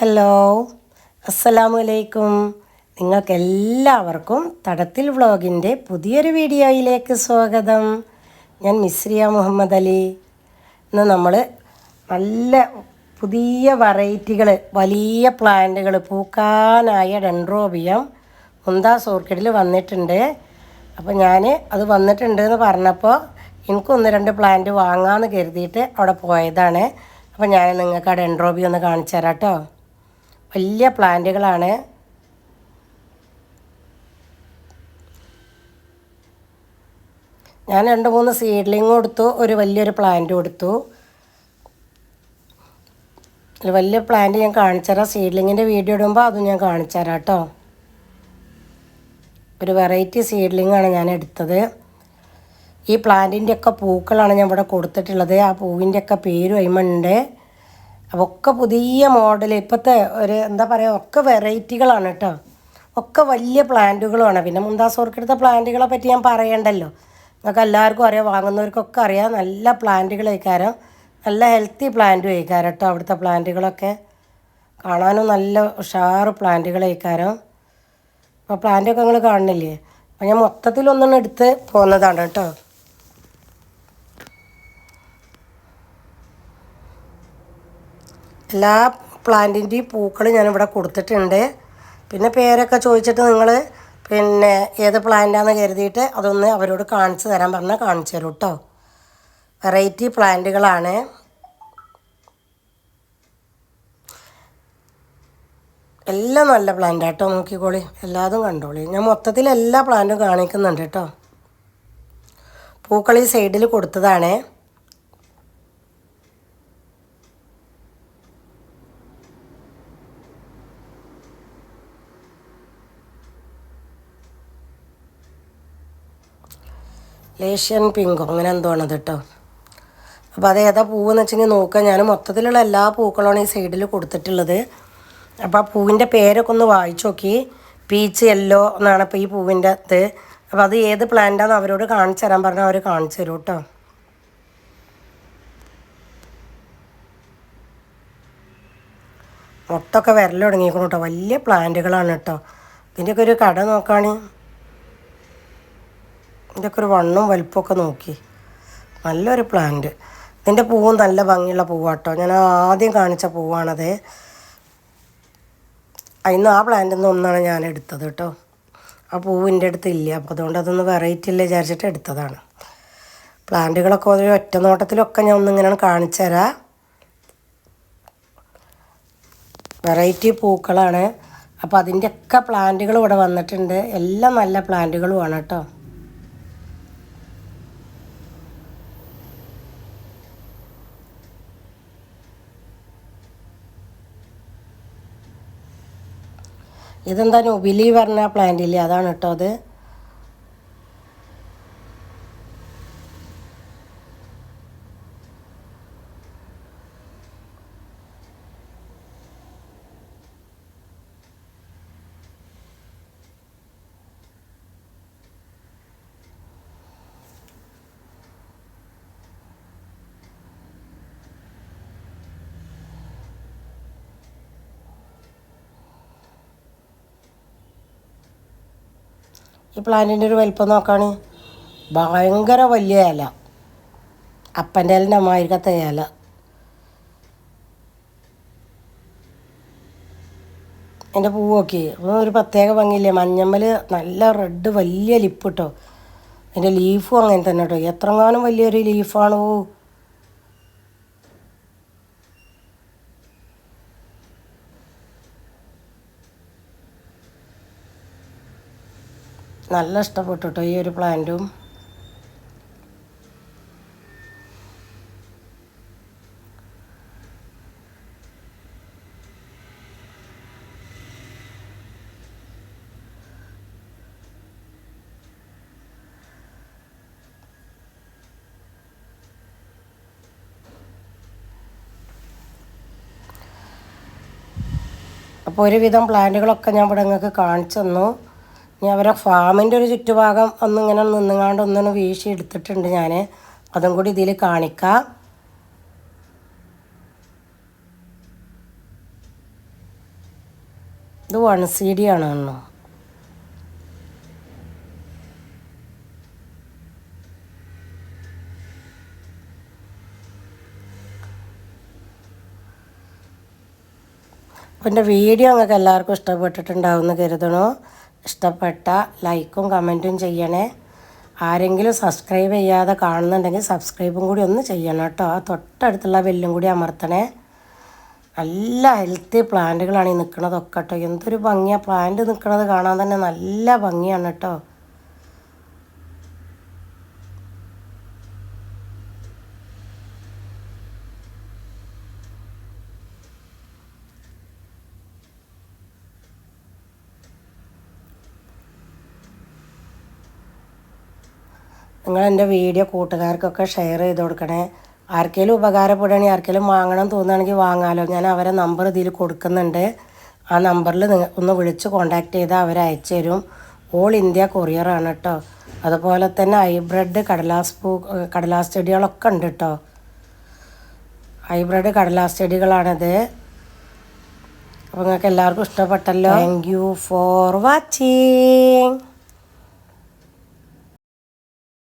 Hello അസ്സലാമു അലൈക്കും നിങ്ങൾക്ക് എല്ലാവർക്കും തടത്തിൽ വ്ളോഗിന്റെ പുതിയൊരു വീഡിയോയിലേക്ക് സ്വാഗതം. ഞാൻ മിസ്രിയ മുഹമ്മദ് അലി. ഇന്ന് നമ്മൾ നല്ല പുതിയ വെറൈറ്റികൾ വലിയ പ്ലാന്റുകൾ പൂക്കാനായ ഡെൻഡ്രോബിയം മുന്താസ് ഓർക്കിഡിൽ വന്നിട്ടുണ്ട്. അപ്പോൾ ഞാൻ അത് വന്നിട്ടുണ്ട് എന്ന് പറഞ്ഞപ്പോൾ എനിക്ക് ഒന്ന് രണ്ട് പ്ലാന്റ് വാങ്ങാമെന്ന് കരുതിയിട്ട് അവിടെ പോയതാണ്. അപ്പോൾ ഞാൻ നിങ്ങൾക്ക് ആ ഡെൻഡ്രോബി ഒന്ന് കാണിച്ചു തരാം കേട്ടോ വലിയ പ്ലാന്റുകളാണ്. ഞാൻ രണ്ട് മൂന്ന് സീഡ്ലിങ് കൊടുത്തു ഒരു വലിയൊരു പ്ലാന്റ് കൊടുത്തു. വലിയ പ്ലാന്റ് ഞാൻ കാണിച്ചു തരാം. സീഡ്ലിങ്ങിന്റെ വീഡിയോ ഇടുമ്പോൾ അതും ഞാൻ കാണിച്ചു തരാം കേട്ടോ. ഒരു വെറൈറ്റി സീഡ്ലിംഗ് ആണ് ഞാൻ എടുത്തത്. ഈ പ്ലാന്റിന്റെ ഒക്കെ പൂക്കളാണ് ഞാൻ ഇവിടെ കൊടുത്തിട്ടുള്ളത്. ആ പൂവിന്റെ ഒക്കെ പേരും അയിമുണ്ട്. അപ്പോൾ ഒക്കെ പുതിയ മോഡൽ ഇപ്പോഴത്തെ ഒരു എന്താ പറയുക ഒക്കെ വെറൈറ്റികളാണ് കേട്ടോ ഒക്കെ വലിയ പ്ലാന്റുകളുമാണ്. പിന്നെ മുന്താസ് ഓർക്കെടുത്ത പ്ലാന്റുകളെ പറ്റി ഞാൻ പറയണ്ടല്ലോ. നിങ്ങൾക്ക് എല്ലാവർക്കും അറിയാം. വാങ്ങുന്നവർക്കൊക്കെ അറിയാം. നല്ല പ്ലാന്റുകൾ കഴിക്കാരം നല്ല ഹെൽത്തി പ്ലാന്റും കഴിക്കാരം കേട്ടോ അവിടുത്തെ പ്ലാന്റുകളൊക്കെ. കാണാനും നല്ല ഉഷാറ് പ്ലാന്റുകൾ കഴിക്കാരം അപ്പോൾ പ്ലാന്റൊക്കെ നിങ്ങൾ കാണുന്നില്ലേ? അപ്പോൾ ഞാൻ മൊത്തത്തിലൊന്നും എടുത്ത് പോകുന്നതാണ് കേട്ടോ എല്ലാ പ്ലാന്റിന്റെയും പൂക്കൾ ഞാനിവിടെ കൊടുത്തിട്ടുണ്ട്. പിന്നെ പേരൊക്കെ ചോദിച്ചിട്ട് നിങ്ങൾ പിന്നെ ഏത് പ്ലാന്റാന്ന് കരുതിയിട്ട് അതൊന്ന് അവരോട് കാണിച്ചു തരാൻ പറഞ്ഞാൽ കാണിച്ചു തരും കേട്ടോ വെറൈറ്റി പ്ലാന്റുകളാണ്. എല്ലാം നല്ല പ്ലാന്റാണ് കേട്ടോ നോക്കിക്കോളി. എല്ലാതും കണ്ടോളി. ഞാൻ മൊത്തത്തിൽ എല്ലാ പ്ലാന്റും കാണിക്കുന്നുണ്ട് കേട്ടോ പൂക്കൾ ഈ സൈഡിൽ കൊടുത്തതാണേ. ലേഷ്യൻ പിങ്കോ അങ്ങനെ എന്തോ ആണത് കേട്ടോ അപ്പോൾ അത് ഏതാ പൂവെന്ന് വെച്ചെങ്കിൽ നോക്കുക ഞാൻ മൊത്തത്തിലുള്ള എല്ലാ പൂക്കളാണ് ഈ സൈഡിൽ കൊടുത്തിട്ടുള്ളത്. അപ്പോൾ ആ പൂവിന്റെ പേരൊക്കെ ഒന്ന് വായിച്ചു നോക്കി. പീച്ച് യെല്ലോ എന്നാണ് ഇപ്പോൾ ഈ പൂവിന്റെ ഇത്. അപ്പോൾ അത് ഏത് പ്ലാന്റാന്ന് അവരോട് കാണിച്ചു തരാൻ പറഞ്ഞാൽ അവർ കാണിച്ചു തരും കേട്ടോ മുട്ടൊക്കെ വിരൽ കേട്ടോ വലിയ പ്ലാന്റുകളാണ് കേട്ടോ ഇതിന്റെയൊക്കെ ഒരു കട നോക്കുകയാണെങ്കിൽ ഇതിന്റെയൊക്കെ ഒരു വണ്ണും വലുപ്പമൊക്കെ നോക്കി. നല്ലൊരു പ്ലാന്റ് ഇതിന്റെ പൂവും നല്ല ഭംഗിയുള്ള പൂവാട്ടോ. ഞാൻ ആദ്യം കാണിച്ച പൂവാണത്. അതിന്ന് ആ പ്ലാന്റിൽ നിന്ന് ഒന്നാണ് ഞാൻ എടുത്തത് കേട്ടോ. ആ പൂവിന്റെ അടുത്ത് ഇല്ല. അപ്പോൾ അതുകൊണ്ട് അതൊന്ന് വെറൈറ്റി ഇല്ല വിചാരിച്ചിട്ട് എടുത്തതാണ്. പ്ലാന്റുകളൊക്കെ ഒരു ഒറ്റ നോട്ടത്തിലൊക്കെ ഞാൻ ഒന്നിങ്ങനെ കാണിച്ചു തരാം. വെറൈറ്റി പൂക്കളാണ്. അപ്പോൾ അതിന്റെയൊക്കെ പ്ലാന്റുകൾ ഇവിടെ വന്നിട്ടുണ്ട്. എല്ലാം നല്ല പ്ലാന്റുകളുമാണ് കേട്ടോ. ഇതെന്താ ഉബിലി പറഞ്ഞ പ്ലാന്റ് ഇല്ലേ? അതാണ് കേട്ടോ അത്. ഈ പ്ലാന്റിന്റെ ഒരു വലിപ്പം നോക്കാണ്. ഭയങ്കര വലിയ ഇല. അപ്പന്റെ ഇലന്റെ മാതിരിക്കത്തെ ഇല. എന്റെ പൂവൊക്കെ ഒരു പ്രത്യേക ഭംഗിയില്ലേ? മഞ്ഞമ്മൽ നല്ല റെഡ് വലിയ ലിപ്പ് കേട്ടോ അതിന്റെ ലീഫും അങ്ങനെ തന്നെ കേട്ടോ എത്രങ്ങാനും വലിയൊരു ലീഫാണോ നല്ല ഇഷ്ടപ്പെട്ടു കേട്ടോ ഈ ഒരു പ്ലാന്റും. അപ്പോൾ ഒരുവിധം പ്ലാന്റുകളൊക്കെ ഞാൻ ഇവിടെ നിങ്ങൾക്ക് കാണിച്ചു തന്നു. ഇനി അവരെ ഫാമിന്റെ ഒരു ചുറ്റുഭാഗം ഒന്നിങ്ങനെ നിന്നുങ്ങാണ്ട് ഒന്നിനെ വീശി എടുത്തിട്ടുണ്ട് ഞാൻ. അതും കൂടി ഇതിൽ കാണിക്കാം. ഇത് വൺ സി ഡി ആണ് അണ്ണോ. എന്റെ വീഡിയോ നിങ്ങൾക്ക് എല്ലാവർക്കും ഇഷ്ടപ്പെട്ടിട്ടുണ്ടാവുമെന്ന് കരുതണു. ഇഷ്ടപ്പെട്ട ലൈക്കും കമന്റും ചെയ്യണേ. ആരെങ്കിലും സബ്സ്ക്രൈബ് ചെയ്യാതെ കാണുന്നുണ്ടെങ്കിൽ സബ്സ്ക്രൈബും കൂടി ഒന്ന് ചെയ്യണം കേട്ടോ. ആ തൊട്ടടുത്തുള്ള ബെല്ലും കൂടി അമർത്തണേ. നല്ല ഹെൽത്തി പ്ലാന്റുകളാണ് ഈ നിൽക്കുന്നതൊക്കെ കേട്ടോ. എന്തൊരു ഭംഗിയാണ് പ്ലാന്റ് നിൽക്കുന്നത് കാണാൻ തന്നെ നല്ല ഭംഗിയാണ് കേട്ടോ. നിങ്ങൾ എന്റെ വീഡിയോ കൂട്ടുകാർക്കൊക്കെ ഷെയർ ചെയ്ത് കൊടുക്കണേ. ആർക്കെങ്കിലും ഉപകാരപ്പെടുകയാണെങ്കിൽ ആർക്കെങ്കിലും വാങ്ങണം തോന്നുകയാണെങ്കിൽ വാങ്ങാമല്ലോ ഞാൻ അവരെ നമ്പർ ഇതിൽ കൊടുക്കുന്നുണ്ട്. ആ നമ്പറിൽ ഒന്ന് വിളിച്ച് കോണ്ടാക്ട് ചെയ്താൽ അവർ അയച്ചു തരും. ഓൾ ഇന്ത്യ കൊറിയറാണ് കേട്ടോ അതുപോലെ തന്നെ ഹൈബ്രിഡ് കടലാസ് പൂ കടലാസ് ചെടികളൊക്കെ ഉണ്ട് കേട്ടോ ഹൈബ്രിഡ് കടലാസ് ചെടികളാണിത്. അപ്പോൾ നിങ്ങൾക്ക് എല്ലാവർക്കും ഇഷ്ടപ്പെട്ടല്ലോ. Thank you for watching